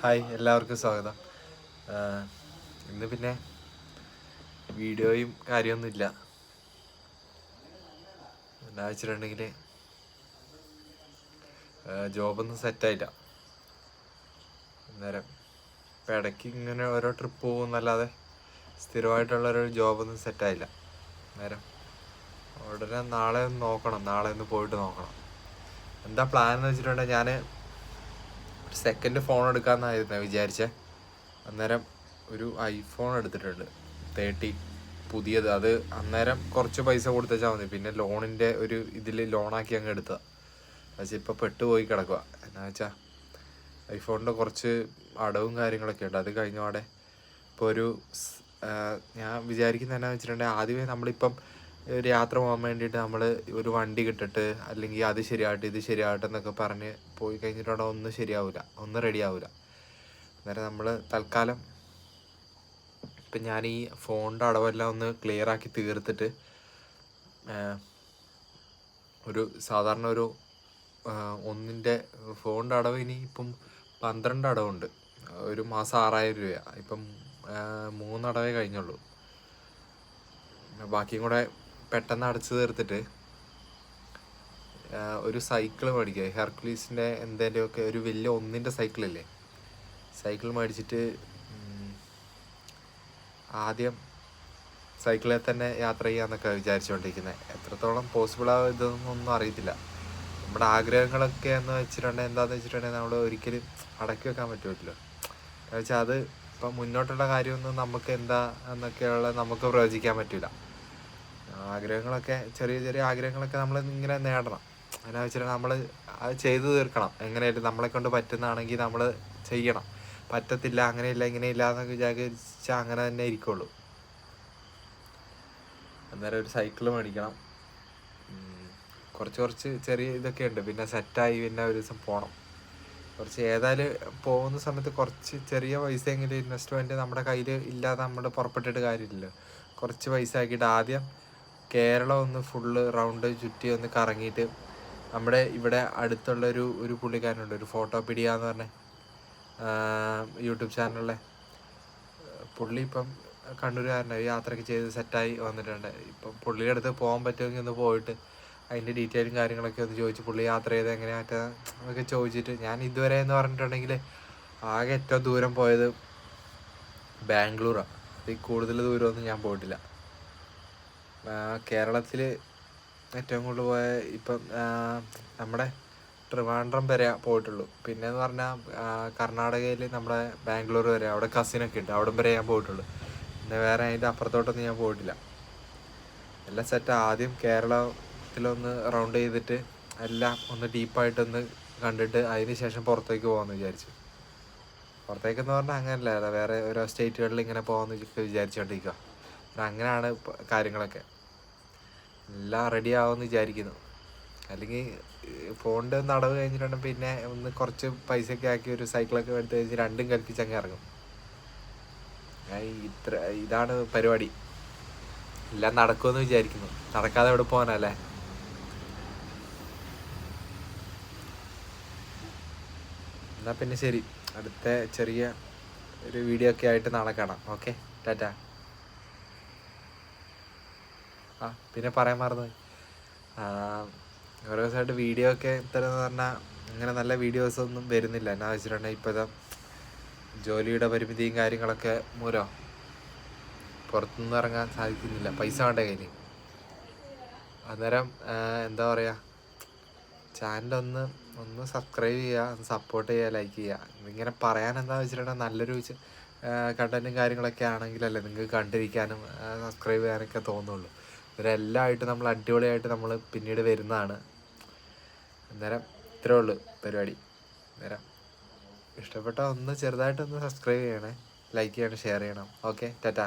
Hi എല്ലാവർക്കും സ്വാഗതം. ഇന്ന് പിന്നെ വീഡിയോയും കാര്യമൊന്നുമില്ല എന്നാ വെച്ചിട്ടുണ്ടെങ്കിൽ ജോബൊന്നും സെറ്റായില്ല. അന്നേരം ഇപ്പം ഇടയ്ക്ക് ഇങ്ങനെ ഓരോ ട്രിപ്പ് പോകുന്നല്ലാതെ സ്ഥിരമായിട്ടുള്ള ഒരു ജോബൊന്നും സെറ്റായില്ല. അന്നേരം ഉടനെ നാളെ ഒന്ന് നോക്കണം നാളെ ഒന്ന് പോയിട്ട് നോക്കണം. എന്താ പ്ലാൻ എന്ന് വെച്ചിട്ടുണ്ടെങ്കിൽ ഞാൻ സെക്കൻഡ് ഫോൺ എടുക്കാമെന്നായിരുന്നു വിചാരിച്ചേ. അന്നേരം ഒരു ഐഫോൺ എടുത്തിട്ടുണ്ട്. തേർട്ടി പുതിയത്. അത് അന്നേരം കുറച്ച് പൈസ കൊടുത്തച്ചാൽ മതി. പിന്നെ ലോണിന്റെ ഒരു ഇതിൽ ലോണാക്കി അങ്ങ് എടുത്തതാണ് പക്ഷേ ഇപ്പോൾ പെട്ടുപോയി കിടക്കുക എന്നാ വെച്ചാൽ ഐഫോണിന്റെ കുറച്ച് അടവും കാര്യങ്ങളൊക്കെ ഉണ്ട്. അത് കഴിഞ്ഞപാടെ ഇപ്പോൾ ഒരു ഞാൻ വിചാരിക്കുന്നത് എന്നാന്ന് വെച്ചിട്ടുണ്ടെങ്കിൽ ആദ്യമേ നമ്മളിപ്പം ഒരു യാത്ര പോകാൻ വേണ്ടിയിട്ട് നമ്മൾ ഒരു വണ്ടി കിട്ടിട്ട് അല്ലെങ്കിൽ അത് ശരിയാവട്ടെ ഇത് ശരിയാവട്ടെ എന്നൊക്കെ പറഞ്ഞ് പോയി കഴിഞ്ഞിട്ടവിടെ ഒന്നും ശരിയാവില്ല ഒന്നും റെഡി ആവില്ല അന്നേരം നമ്മൾ തൽക്കാലം ഇപ്പം ഞാൻ ഈ ഫോണിന്റെ അടവെല്ലാം ഒന്ന് ക്ലിയർ ആക്കി തീർത്തിട്ട് ഒരു സാധാരണ ഒരു ഒന്നിന്റെ ഫോണിന്റെ അടവ് ഇനി ഇപ്പം പന്ത്രണ്ട് അടവുണ്ട്. ഒരു മാസം ആറായിരം രൂപയാണ് ഇപ്പം മൂന്നടവേ കഴിഞ്ഞുള്ളൂ. ബാക്കിയും കൂടെ പെട്ടെന്ന് അടച്ചു തീർത്തിട്ട് ഒരു സൈക്കിൾ മേടിക്കുക. ഹെർക്കുലീസിന്റെ എന്തെങ്കിലുമൊക്കെ ഒരു വലിയ ഒന്നിന്റെ സൈക്കിളില്ലേ സൈക്കിൾ മേടിച്ചിട്ട് ആദ്യം സൈക്കിളിൽ തന്നെ യാത്ര ചെയ്യാന്നൊക്കെ വിചാരിച്ചുകൊണ്ടിരിക്കുന്നത് എത്രത്തോളം പോസിബിൾ ആവും ഇതൊന്നും അറിയത്തില്ല. നമ്മുടെ ആഗ്രഹങ്ങളൊക്കെ എന്ന് വെച്ചിട്ടുണ്ടെങ്കിൽ എന്താണെന്ന് വെച്ചിട്ടുണ്ടെങ്കിൽ നമ്മൾ ഒരിക്കലും അടക്കി വെക്കാൻ പറ്റുമല്ലോ എന്ന് വെച്ചാൽ അത് ഇപ്പം മുന്നോട്ടുള്ള കാര്യമൊന്നും നമുക്ക് എന്താ എന്നൊക്കെയുള്ള നമുക്ക് പ്രവചിക്കാൻ പറ്റില്ല ആഗ്രഹങ്ങളൊക്കെ ചെറിയ ചെറിയ ആഗ്രഹങ്ങളൊക്കെ നമ്മൾ ഇങ്ങനെ നേടണം. എന്നാ വെച്ചാൽ നമ്മൾ അത് ചെയ്തു തീർക്കണം. എങ്ങനെയായിട്ട് നമ്മളെ കൊണ്ട് പറ്റുന്നതാണെങ്കിൽ നമ്മൾ ചെയ്യണം. പറ്റത്തില്ല അങ്ങനെയില്ല ഇങ്ങനെയില്ല എന്നൊക്കെ വിചാരിച്ചാൽ അങ്ങനെ തന്നെ ഇരിക്കുള്ളൂ. അന്നേരം ഒരു സൈക്കിൾ മേടിക്കണം. കുറച്ച് കുറച്ച് ചെറിയ ഇതൊക്കെ ഉണ്ട്. പിന്നെ സെറ്റായി പിന്നെ ഒരു ദിവസം പോകണം കുറച്ച് ഏതായാലും പോകുന്ന സമയത്ത് കുറച്ച് ചെറിയ പൈസ പൈസയെങ്കിലും ഇൻവെസ്റ്റ്മെന്റ് നമ്മുടെ കയ്യിൽ ഇല്ലാതെ നമ്മൾ പുറപ്പെട്ടിട്ട് കാര്യമില്ലല്ലോ. കുറച്ച് പൈസ ആക്കിയിട്ട് ആദ്യം കേരളം ഒന്ന് ഫുള്ള് റൗണ്ട് ചുറ്റി ഒന്ന് കറങ്ങിയിട്ട് നമ്മുടെ ഇവിടെ അടുത്തുള്ള ഒരു ഒരു പുള്ളിക്കാരനുണ്ട് ഒരു ഫോട്ടോ പിടിയ എന്ന് പറഞ്ഞ യൂട്യൂബ് ചാനലിലെ പുള്ളി ഇപ്പം കണ്ണൂരുകാരനായി യാത്രയ്ക്ക് ചെയ്ത് സെറ്റായി വന്നിട്ടുണ്ട്. ഇപ്പം പുള്ളിയുടെ അടുത്ത് പോകാൻ പറ്റുമെങ്കിൽ ഒന്ന് പോയിട്ട് അതിന്റെ ഡീറ്റെയിലും കാര്യങ്ങളൊക്കെ ഒന്ന് ചോദിച്ച് പുള്ളി യാത്ര ചെയ്ത് എങ്ങനെയാ ഒക്കെ ചോദിച്ചിട്ട് ഞാൻ ഇതുവരെ എന്ന് പറഞ്ഞിട്ടുണ്ടെങ്കിൽ ആകെ ഏറ്റവും ദൂരം പോയത് ബാംഗ്ലൂറാണ് അതിൽ കൂടുതൽ ദൂരമൊന്നും ഞാൻ പോയിട്ടില്ല. കേരളത്തിൽ ഏറ്റവും കൂടുതൽ പോയ ഇപ്പം നമ്മുടെ ട്രിവാൻഡ്രം വരെ പോയിട്ടുള്ളൂ. പിന്നെ എന്ന് പറഞ്ഞാൽ കർണാടകയിൽ നമ്മുടെ ബാംഗ്ലൂർ വരെ അവിടെ കസിനൊക്കെ ഉണ്ട്. അവിടം വരെ ഞാൻ പോയിട്ടുള്ളൂ. പിന്നെ വേറെ അതിന്റെ അപ്പുറത്തോട്ടൊന്നും ഞാൻ പോയിട്ടില്ല. എല്ലാം സെറ്റ് ആദ്യം കേരളത്തിലൊന്ന് റൗണ്ട് ചെയ്തിട്ട് എല്ലാം ഒന്ന് ഡീപ്പായിട്ടൊന്ന് കണ്ടിട്ട് അതിന് ശേഷം പുറത്തേക്ക് പോകാമെന്ന് വിചാരിച്ചു. പുറത്തേക്കെന്ന് പറഞ്ഞാൽ അങ്ങനെയല്ല വേറെ ഓരോ സ്റ്റേറ്റുകളിൽ ഇങ്ങനെ പോകാമെന്ന് വിചാരിച്ചുകൊണ്ടിരിക്കുക അങ്ങനെയാണ് കാര്യങ്ങളൊക്കെ. എല്ലാം റെഡി ആവുമെന്ന് വിചാരിക്കുന്നു. അല്ലെങ്കിൽ ഫോണിന്റെ ഒന്ന് അടവ് കഴിഞ്ഞിട്ടുണ്ടെങ്കിൽ പിന്നെ ഒന്ന് കുറച്ച് പൈസയൊക്കെ ആക്കി ഒരു സൈക്കിളൊക്കെ എടുത്ത് കഴിഞ്ഞ് രണ്ടും കൽപ്പിച്ച് അങ്ങ് ഇറങ്ങും. ഇത്ര ഇതാണ് പരിപാടി. എല്ലാം നടക്കുമെന്ന് വിചാരിക്കുന്നു. നടക്കാതെ എവിടെ പോകാനല്ലേ? എന്നാൽ പിന്നെ ശരി. അടുത്ത ചെറിയ ഒരു വീഡിയോ ഒക്കെ ആയിട്ട് നാളെ കാണാം. ഓക്കെ? ടാറ്റാ. ആ പിന്നെ പറയാൻ മറന്നു ഓരോ ദിവസമായിട്ട് വീഡിയോ ഒക്കെ ഇത്തരം പറഞ്ഞാൽ അങ്ങനെ നല്ല വീഡിയോസ് ഒന്നും വരുന്നില്ല. എന്നാ വെച്ചിട്ടുണ്ടെങ്കിൽ ഇപ്പോഴത്തെ ജോലിയുടെ പരിമിതിയും കാര്യങ്ങളൊക്കെ മൂലം പുറത്തുനിന്ന് ഇറങ്ങാൻ സാധിക്കുന്നില്ല. പൈസ വേണ്ട കയ്യിൽ അന്നേരം എന്താ പറയുക ചാനലൊന്ന് ഒന്ന് സബ്സ്ക്രൈബ് ചെയ്യുക സപ്പോർട്ട് ചെയ്യുക ലൈക്ക് ചെയ്യുക. ഇങ്ങനെ പറയാൻ എന്താ വെച്ചിട്ടുണ്ടെങ്കിൽ നല്ലൊരു കണ്ടന്റും കാര്യങ്ങളൊക്കെ ആണെങ്കിലല്ലേ നിങ്ങൾക്ക് കണ്ടിരിക്കാനും സബ്സ്ക്രൈബ് ചെയ്യാനൊക്കെ തോന്നുള്ളൂ. ഇവരെല്ലാം ആയിട്ട് നമ്മൾ അടിപൊളിയായിട്ട് നമ്മൾ പിന്നീട് വരുന്നതാണ്. അന്നേരം ഇത്രേ ഉള്ളൂ പരിപാടി. അന്നേരം ഇഷ്ടപ്പെട്ട ഒന്ന് ചെറുതായിട്ടൊന്ന് സബ്സ്ക്രൈബ് ചെയ്യണേ. ലൈക്ക് ചെയ്യണം ഷെയർ ചെയ്യണം. Okay tata.